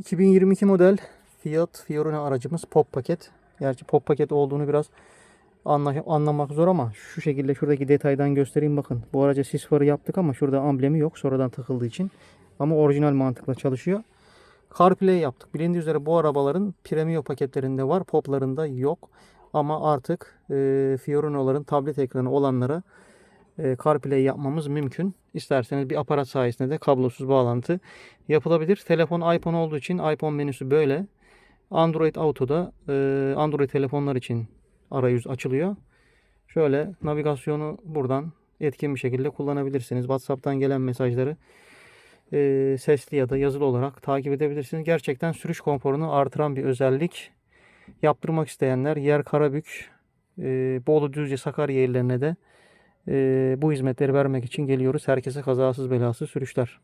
2022 model Fiat Fiorino aracımız pop paket. Gerçi pop paket olduğunu biraz anla- anlamak zor ama şu şekilde şuradaki detaydan göstereyim bakın. Bu araca sis farı yaptık ama şurada amblemi yok sonradan takıldığı için. Ama orijinal mantıkla çalışıyor. CarPlay yaptık. Bilindiği üzere bu arabaların premium paketlerinde var. Poplarında yok. Ama artık e, Fiorino'ların tablet ekranı olanlara CarPlay yapmamız mümkün. İsterseniz bir aparat sayesinde de kablosuz bağlantı yapılabilir. Telefon iPhone olduğu için iPhone menüsü böyle. Android Auto'da e, Android telefonlar için arayüz açılıyor. Şöyle navigasyonu buradan etkin bir şekilde kullanabilirsiniz. WhatsApp'tan gelen mesajları e, sesli ya da yazılı olarak takip edebilirsiniz. Gerçekten sürüş konforunu artıran bir özellik. Yaptırmak isteyenler yer Karabük, e, Bolu Düzce Sakarya illerine de e, bu hizmetleri vermek için geliyoruz. Herkese kazasız belasız sürüşler.